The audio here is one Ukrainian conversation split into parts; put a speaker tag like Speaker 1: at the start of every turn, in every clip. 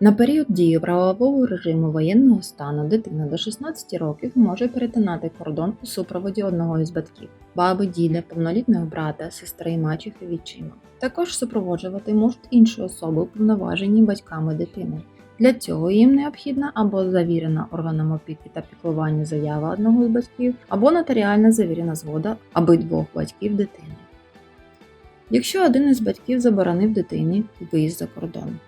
Speaker 1: На період дії правового режиму воєнного стану дитина до 16 років може перетинати кордон у супроводі одного із батьків баби, діда, повнолітнього брата, сестри, мачехи, відчима. Також супроводжувати можуть інші особи, уповноважені батьками дитини. Для цього їм необхідна або завірена органом опіки та піклування заява одного з батьків, або нотаріальна завірена згода обидвох батьків дитини. Якщо один із батьків заборонив дитині виїзд за кордон.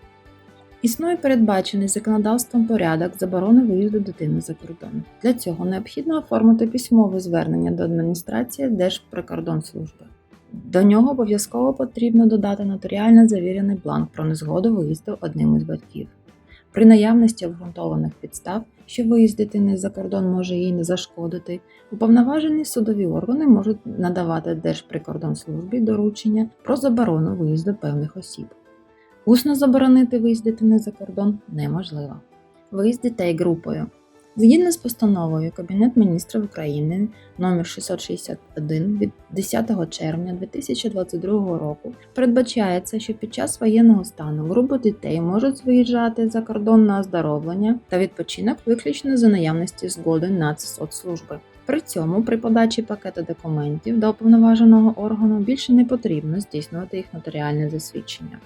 Speaker 1: Існує передбачений законодавством порядок заборони виїзду дитини за кордон. Для цього необхідно оформити письмове звернення до адміністрації Держприкордонслужби. До нього обов'язково потрібно додати нотаріально завірений бланк про незгоду виїзду одним із батьків. При наявності обґрунтованих підстав, що виїзд дитини за кордон може їй не зашкодити, уповноважені судові органи можуть надавати Держприкордонслужбі доручення про заборону виїзду певних осіб. Усно заборонити виїзд дитини за кордон неможливо. Виїзд дітей групою. Згідно з постановою Кабінет міністрів України номер 661 від 10 червня 2022 року передбачається, що під час воєнного стану групи дітей можуть виїжджати за кордон на оздоровлення та відпочинок виключно за наявності згоди Нацсоцслужби. При цьому при подачі пакету документів до уповноваженого органу більше не потрібно здійснювати їх нотаріальне засвідчення.